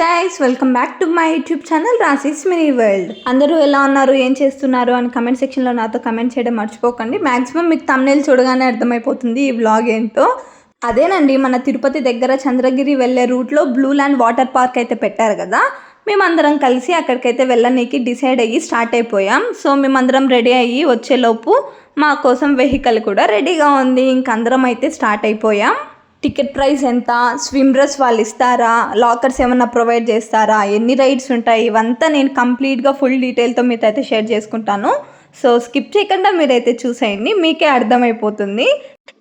Guys welcome back to my YouTube channel Rasi's mini world అందరూ ఎలా ఉన్నారు? ఏం చేస్తున్నారు? అని కమెంట్ సెక్షన్లో నాతో కమెంట్ చేయడం మర్చిపోకండి. మాక్సిమం మీకు తమ్నేల్ చూడగానే అర్థమైపోతుంది ఈ వ్లాగ్ ఏంటో. అదేనండి మన తిరుపతి దగ్గర చంద్రగిరి వెళ్ళే రూట్లో బ్లూ ల్యాండ్ వాటర్ పార్క్ అయితే పెట్టారు కదా. మేమందరం కలిసి అక్కడికైతే వెళ్ళనీకి డిసైడ్ అయ్యి స్టార్ట్ అయిపోయాం. సో మేమందరం రెడీ అయ్యి వచ్చేలోపు మా కోసం వెహికల్ కూడా రెడీగా ఉంది. ఇంక అందరం అయితే స్టార్ట్ అయిపోయాం. టికెట్ ప్రైస్ ఎంత? స్విమ్ డ్రెస్ వాళ్ళు ఇస్తారా? లాకర్స్ ఏమన్నా ప్రొవైడ్ చేస్తారా? ఎన్ని రైడ్స్ ఉంటాయి? ఇవంతా నేను కంప్లీట్గా ఫుల్ డీటెయిల్తో మీతో అయితే షేర్ చేసుకుంటాను. సో స్కిప్ చేయకుండా మీరైతే చూసేయండి. మీకే అర్థమైపోతుంది.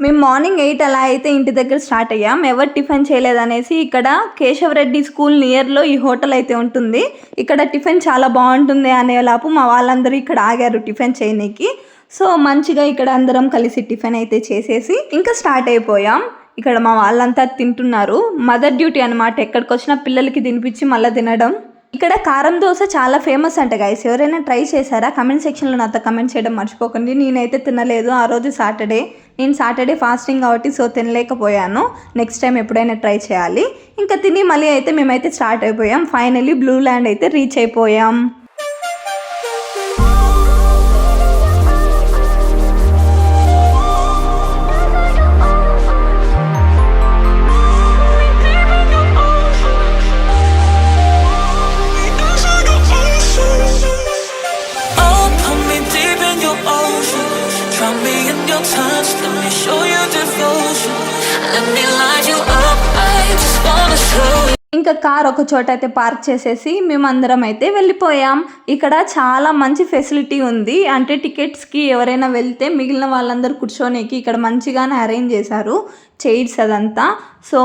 మేము మార్నింగ్ ఎయిట్ అలా అయితే ఇంటి దగ్గర స్టార్ట్ అయ్యాం. ఎవరు టిఫిన్ చేయలేదనేసి ఇక్కడ కేశవరెడ్డి స్కూల్ నియర్లో ఈ హోటల్ అయితే ఉంటుంది. ఇక్కడ టిఫిన్ చాలా బాగుంటుంది అనేలాపు మా వాళ్ళందరూ ఇక్కడ ఆగారు టిఫిన్ చేయనీకి. సో మంచిగా ఇక్కడ అందరం కలిసి టిఫిన్ అయితే చేసేసి ఇంకా స్టార్ట్ అయిపోయాం. ఇక్కడ మా వాళ్ళంతా తింటున్నారు. మదర్ డ్యూటీ అనమాట ఎక్కడికి వచ్చినా పిల్లలకి తినిపించి మళ్ళీ తినడం. ఇక్కడ కారం దోశ చాలా ఫేమస్ అంట గైస్ ఎవరైనా ట్రై చేశారా? కమెంట్ సెక్షన్లో నాతో కమెంట్ చేయడం మర్చిపోకండి. నేనైతే తినలేదు. ఆ రోజు సాటర్డే నేను సాటర్డే ఫాస్టింగ్ కాబట్టి సో తినలేకపోయాను. నెక్స్ట్ టైం ఎప్పుడైనా ట్రై చేయాలి. ఇంకా తిని మళ్ళీ అయితే మేమైతే స్టార్ట్ అయిపోయాం. ఫైనలీ బ్లూ ల్యాండ్ అయితే రీచ్ అయిపోయాం. ఇంకా కార్ ఒక చోట అయితే పార్క్ చేసేసి మేమందరం అయితే వెళ్ళిపోయాం. ఇక్కడ చాలా మంచి ఫెసిలిటీ ఉంది. అంటే టికెట్స్కి ఎవరైనా వెళ్తే మిగిలిన వాళ్ళందరూ కూర్చోనేకి ఇక్కడ మంచిగానే అరేంజ్ చేశారు. చైర్స్ అదంతా. సో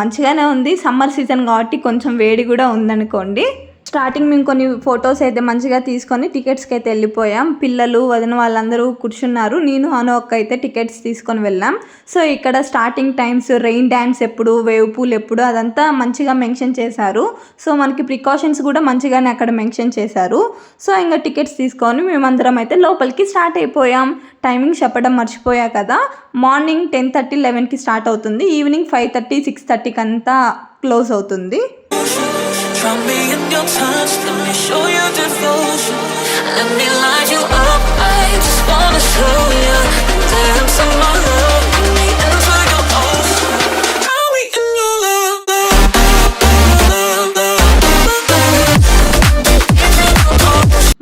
మంచిగానే ఉంది. సమ్మర్ సీజన్ కాబట్టి కొంచెం వేడి కూడా ఉందనుకోండి. స్టార్టింగ్ మేము కొన్ని ఫొటోస్ అయితే మంచిగా తీసుకొని టికెట్స్కి అయితే వెళ్ళిపోయాం. పిల్లలు వదిన వాళ్ళందరూ కూర్చున్నారు. నేను అను ఒక్క అయితే టికెట్స్ తీసుకొని వెళ్ళాం. సో ఇక్కడ స్టార్టింగ్ టైమ్స్ రెయిన్ డ్యాన్స్ ఎప్పుడు వేవ్ పూల్ ఎప్పుడు అదంతా మంచిగా మెన్షన్ చేశారు. సో మనకి ప్రికాషన్స్ కూడా మంచిగానే అక్కడ మెన్షన్ చేశారు. సో ఇంకా టికెట్స్ తీసుకొని మేమందరం అయితే లోపలికి స్టార్ట్ అయిపోయాం. టైమింగ్ చెప్పడం మర్చిపోయా కదా. మార్నింగ్ టెన్ థర్టీ లెవెన్కి స్టార్ట్ అవుతుంది. ఈవినింగ్ ఫైవ్ థర్టీ సిక్స్ థర్టీకి అంతా క్లోజ్ అవుతుంది.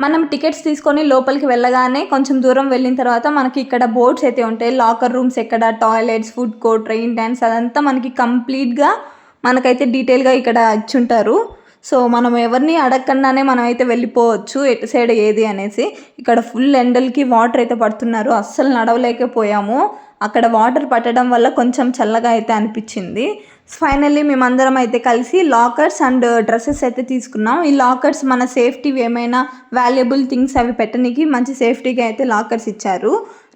మనం టికెట్స్ తీసుకొని లోపలికి వెళ్ళగానే కొంచెం దూరం వెళ్ళిన తర్వాత మనకి ఇక్కడ బోర్డ్స్ అయితే ఉంటాయి. లాకర్ రూమ్స్ ఎక్కడ toilets food court rain dance అదంతా మనకి కంప్లీట్గా మనకైతే డీటెయిల్గా ఇక్కడ ఇచ్చుంటారు ఉంటారు. సో మనం ఎవరిని అడగకుండానే మనం అయితే వెళ్ళిపోవచ్చు ఎటు సైడ్ ఏది అనేసి. ఇక్కడ ఫుల్ ఎండలకి వాటర్ అయితే పడుతున్నారు. అస్సలు నడవలేకపోయాము. అక్కడ వాటర్ పట్టడం వల్ల కొంచెం చల్లగా అయితే అనిపించింది. ఫైనల్లీ మేమందరం అయితే కలిసి లాకర్స్ అండ్ డ్రెస్సెస్ అయితే తీసుకున్నాం. ఈ లాకర్స్ మన సేఫ్టీ ఏమైనా వాల్యుబుల్ థింగ్స్ అవి పెట్టడానికి మంచి సేఫ్టీగా అయితే లాకర్స్ ఇచ్చారు.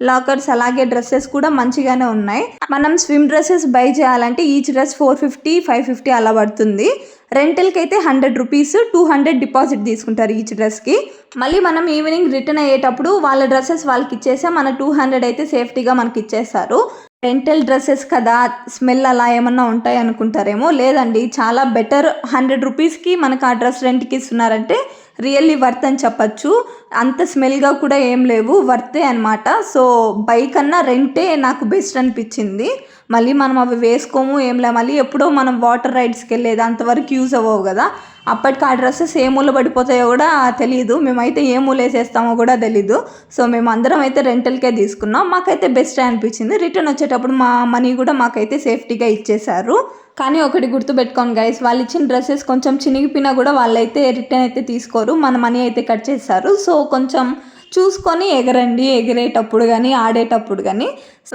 లాకర్స్ అలాగే డ్రెస్సెస్ కూడా మంచిగానే ఉన్నాయి. మనం స్విమ్ డ్రెస్సెస్ బై చేయాలంటే each dress four fifty five fifty అలా పడుతుంది. రెంటల్కి అయితే hundred rupees two hundred deposit తీసుకుంటారు ఈచ్ డ్రెస్కి మళ్ళీ మనం ఈవినింగ్ రిటర్న్ అయ్యేటప్పుడు వాళ్ళ డ్రెస్సెస్ వాళ్ళకి ఇచ్చేసా మన టూ హండ్రెడ్ అయితే సేఫ్టీగా మనకి ఇచ్చేస్తారు. రెంటల్ డ్రెస్సెస్ కదా స్మెల్ అలా ఏమన్నా ఉంటాయి అనుకుంటారేమో లేదండి. చాలా బెటర్ హండ్రెడ్ రూపీస్కి మనకు ఆ డ్రెస్ రెంట్కి ఇస్తున్నారంటే రియల్లీ వర్త్ అని చెప్పచ్చు. అంత స్మెల్గా కూడా ఏం లేవు. వర్తే అనమాట సో బైక్ అన్నా రెంటే నాకు బెస్ట్ అనిపించింది. మళ్ళీ మనం అవి వేసుకోము ఏం లే. మళ్ళీ ఎప్పుడో మనం వాటర్ రైడ్స్కి వెళ్ళేది అంతవరకు యూజ్ అవ్వవు కదా. అప్పటికి ఆ డ్రెస్సెస్ ఏ మూల పడిపోతాయో కూడా తెలియదు మేమైతే ఏ మూల వేసేస్తామో కూడా తెలీదు. సో మేము అందరం అయితే రెంటల్కే తీసుకున్నాం. మాకైతే బెస్ట్ అనిపించింది. రిటర్న్ వచ్చేటప్పుడు మా మనీ కూడా మాకైతే సేఫ్టీగా ఇచ్చేశారు. కానీ ఒకటి గుర్తుపెట్టుకోండి గైస్ వాళ్ళు ఇచ్చిన డ్రెస్సెస్ కొంచెం చినిగిపోయినా కూడా వాళ్ళైతే రిటర్న్ అయితే తీసుకోరు. మన మనీ అయితే కట్ చేస్తారు. సో కొంచెం చూసుకొని ఎగరండి. ఎగిరేటప్పుడు కానీ ఆడేటప్పుడు కానీ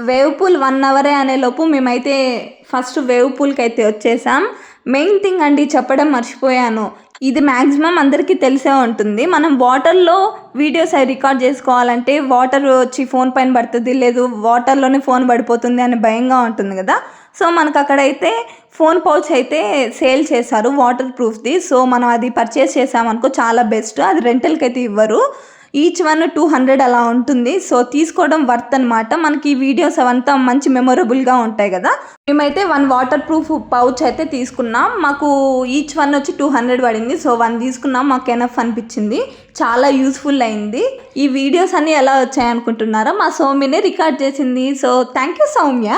వేవ్ పూల్ వన్ అవరే అనేలోపు మేమైతే ఫస్ట్ వేవ్ పూల్కి అయితే వచ్చేసాం. మెయిన్ థింగ్ అండి చెప్పడం మర్చిపోయాను. ఇది మ్యాక్సిమం అందరికీ తెలిసే ఉంటుంది. మనం వాటర్లో వీడియోస్ అవి రికార్డ్ చేసుకోవాలంటే వాటర్ వచ్చి ఫోన్ పైన పడుతుంది లేదు వాటర్లోనే ఫోన్ పడిపోతుంది అని భయంగా ఉంటుంది కదా. సో మనకు అక్కడైతే ఫోన్ పౌచ్ అయితే సేల్ చేశారు వాటర్ ప్రూఫ్ది. సో మనం అది పర్చేస్ చేసామనుకో చాలా బెస్ట్. అది రెంటల్కి అయితే ఇవ్వరు. ఈచ్ వన్ టూ హండ్రెడ్ అలా ఉంటుంది. సో తీసుకోవడం వర్త్ అనమాట మనకి ఈ వీడియోస్ అవంతా మంచి మెమొరబుల్గా ఉంటాయి కదా. మేమైతే వన్ వాటర్ ప్రూఫ్ పౌచ్ అయితే తీసుకున్నాం. మాకు ఈచ్ వన్ వచ్చి టూ హండ్రెడ్ పడింది. సో వన్ తీసుకున్నాం. మాకు ఎనఫ్ అనిపించింది. చాలా యూస్ఫుల్ అయింది. ఈ వీడియోస్ అన్నీ ఎలా వచ్చాయి అనుకుంటున్నారా? మా సౌమ్యనే రికార్డ్ చేసింది. So thank you Soumya.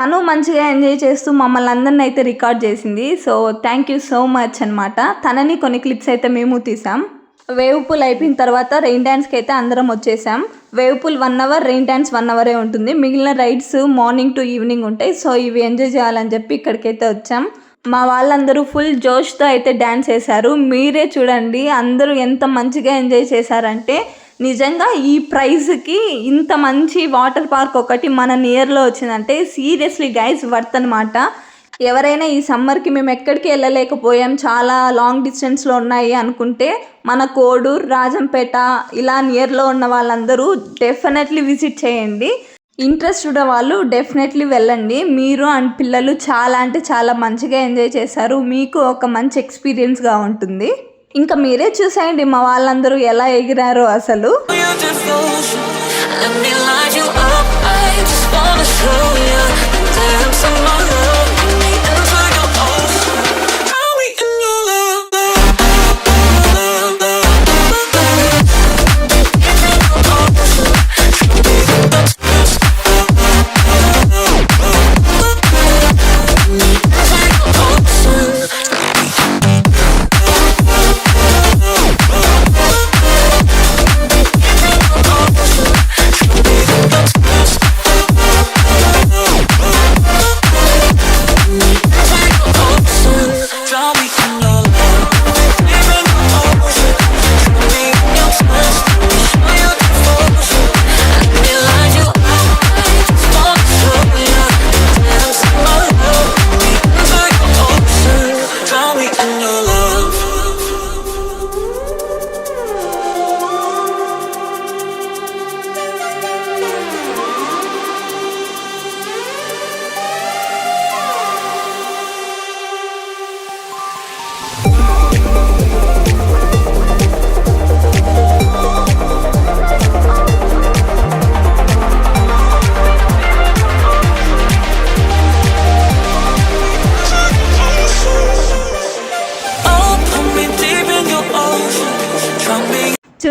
తను మంచిగా ఎంజాయ్ చేస్తూ మమ్మల్ని అందరిని అయితే రికార్డ్ చేసింది. So thank you so much అనమాట తనని కొన్ని క్లిప్స్ అయితే మేము తీసాం. వేవ్ పూల్ అయిపోయిన తర్వాత రెయిన్ డ్యాన్స్కి అయితే అందరం వచ్చేసాం. Wave pool one hour rain dance one అవరే ఉంటుంది. మిగిలిన రైడ్స్ మార్నింగ్ టు ఈవినింగ్ ఉంటాయి. సో ఇవి ఎంజాయ్ చేయాలని చెప్పి ఇక్కడికైతే వచ్చాం. మా వాళ్ళందరూ ఫుల్ జోష్తో అయితే డ్యాన్స్ చేశారు. మీరే చూడండి అందరూ ఎంత మంచిగా ఎంజాయ్ చేశారంటే నిజంగా ఈ ప్రైజ్కి ఇంత మంచి వాటర్ పార్క్ ఒకటి మన నియర్లో వచ్చిందంటే సీరియస్లీ గైస్ వర్త్ అనమాట ఎవరైనా ఈ సమ్మర్కి మేము ఎక్కడికి వెళ్ళలేకపోయాం చాలా లాంగ్ డిస్టెన్స్లో ఉన్నాయి అనుకుంటే మన కోడూరు రాజంపేట ఇలా నియర్లో ఉన్న వాళ్ళందరూ డెఫినెట్లీ విజిట్ చేయండి. ఇంట్రెస్ట్ ఉన్న వాళ్ళు డెఫినెట్లీ వెళ్ళండి. మీరు అండ్ పిల్లలు చాలా అంటే చాలా మంచిగా ఎంజాయ్ చేశారు. మీకు ఒక మంచి ఎక్స్పీరియన్స్గా ఉంటుంది. ఇంకా మీరే చూసేయండి మా వాళ్ళందరూ ఎలా ఎగిరారో అసలు.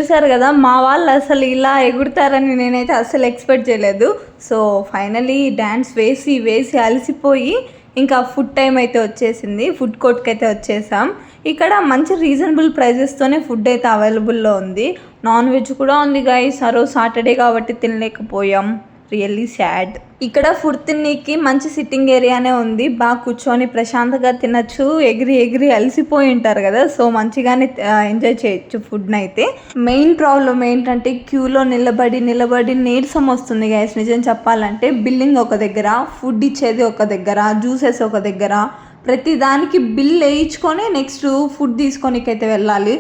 చూసారు కదా మా వాళ్ళు అసలు ఇలా ఎగురుతారని నేనైతే అసలు ఎక్స్పెక్ట్ చేయలేదు. సో ఫైనలీ డ్యాన్స్ వేసి వేసి అలసిపోయి ఇంకా ఫుడ్ టైం అయితే వచ్చేసింది. ఫుడ్ కోర్ట్కి అయితే వచ్చేసాం. ఇక్కడ మంచి రీజనబుల్ ప్రైజెస్తోనే ఫుడ్ అయితే అవైలబుల్లో ఉంది. నాన్ వెజ్ కూడా ఉంది గైస్ ఆ సాటర్డే కాబట్టి తినలేకపోయాం. రియల్లీ శాడ్ ఇక్కడ ఫుర్తిన్నీకి మంచి సిట్టింగ్ ఏరియానే ఉంది. బాగా కూర్చొని ప్రశాంతంగా తినచ్చు ఎగిరి ఎగిరి అలసిపోయి ఉంటారు కదా సో మంచిగానే ఎంజాయ్ చేయొచ్చు ఫుడ్ని అయితే మెయిన్ ప్రాబ్లం ఏంటంటే క్యూలో నిలబడి నిలబడి నీరసం వస్తుంది గైస్ నిజం చెప్పాలంటే బిల్లింగ్ ఒక దగ్గర ఫుడ్ ఇచ్చేది ఒక దగ్గర జ్యూసెస్ ఒక దగ్గర. ప్రతి దానికి బిల్ వేయించుకొని నెక్స్ట్ ఫుడ్ తీసుకొనికైతే వెళ్ళాలి.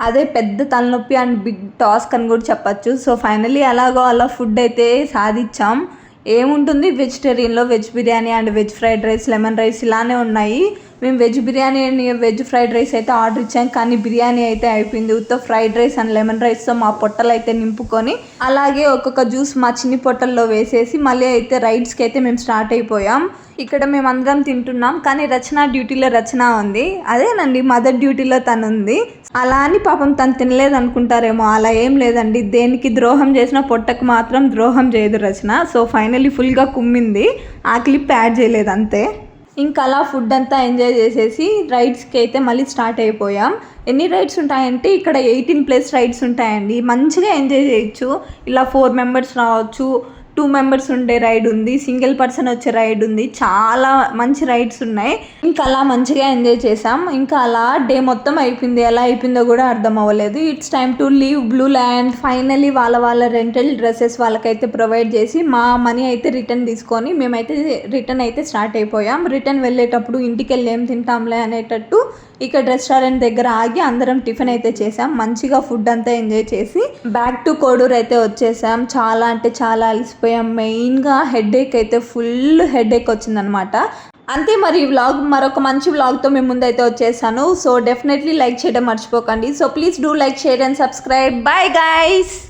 అదే పెద్ద తలనొప్పి అండ్ బిగ్ టాస్క్ అని కూడా చెప్పచ్చు. సో ఫైనలీ అలాగో అలా ఫుడ్ అయితే సాధించాం. ఏముంటుంది? వెజిటేరియన్లో veg biryani and veg fried rice lemon rice ఇలానే ఉన్నాయి. మేము veg biryani and veg fried rice అయితే ఆర్డర్ ఇచ్చాం కానీ బిర్యానీ అయితే అయిపోయింది. ఉత్త ఫ్రైడ్ రైస్ అండ్ లెమన్ రైస్తో మా పొట్టలు అయితే నింపుకొని అలాగే ఒక్కొక్క జ్యూస్ మా చిన్ని పొట్టల్లో వేసేసి మళ్ళీ అయితే రైడ్స్కి అయితే మేము స్టార్ట్ అయిపోయాం. ఇక్కడ మేము అందరం తింటున్నాం కానీ రచన డ్యూటీలో రచన ఉంది. అదేనండి మదర్ డ్యూటీలో తను ఉంది. అలా అని పాపం తను తినలేదు అనుకుంటారేమో అలా ఏం లేదండి. దేనికి ద్రోహం చేసినా పొట్టకు మాత్రం ద్రోహం చేయదు రచన. సో ఫైనలీ ఫుల్గా కుమ్మింది. ఆ క్లిప్ యాడ్ చేయలేదు అంతే. ఇంకా అలా ఫుడ్ అంతా ఎంజాయ్ చేసేసి రైడ్స్కి అయితే మళ్ళీ స్టార్ట్ అయిపోయాం. ఎన్ని రైడ్స్ ఉంటాయంటే ఇక్కడ ఎయిటీన్ ప్లస్ రైడ్స్ ఉంటాయండి. మంచిగా ఎంజాయ్ చేయొచ్చు. ఇలా ఫోర్ మెంబర్స్ రావచ్చు. టూ మెంబర్స్ ఉండే రైడ్ ఉంది సింగిల్ పర్సన్ వచ్చే రైడ్ ఉంది చాలా మంచి రైడ్స్ ఉన్నాయి. ఇంకా అలా మంచిగా ఎంజాయ్ చేసాం ఇంకా అలా డే మొత్తం అయిపోయింది. ఎలా అయిపోయిందో కూడా అర్థం అవ్వలేదు. It's time to leave blue land finally వాళ్ళ వాళ్ళ రెంటల్ డ్రెస్సెస్ వాళ్ళకైతే ప్రొవైడ్ చేసి మా మనీ అయితే రిటర్న్ తీసుకొని మేమైతే రిటర్న్ అయితే స్టార్ట్ అయిపోయాం. రిటర్న్ వెళ్ళేటప్పుడు ఇంటికి వెళ్ళి ఏం తింటాంలే అనేటట్టు ఇక్కడ రెస్టారెంట్ దగ్గర ఆగి అందరం టిఫిన్ అయితే చేసాం మంచిగా ఫుడ్ అంతా ఎంజాయ్ చేసి బ్యాక్ టు కోడూరు అయితే వచ్చేసాం. చాలా అంటే చాలా అలసిపోయి మెయిన్గా హెడేక్ అయితే ఫుల్ హెడేక్ వచ్చిందనమాట అంతే మరి ఈ వ్లాగ్ మరొక మంచి వ్లాగ్తో మేము ముందైతే వచ్చేసాను. సో డెఫినెట్లీ లైక్ చేయడం మర్చిపోకండి. So please do like share and subscribe. Bye guys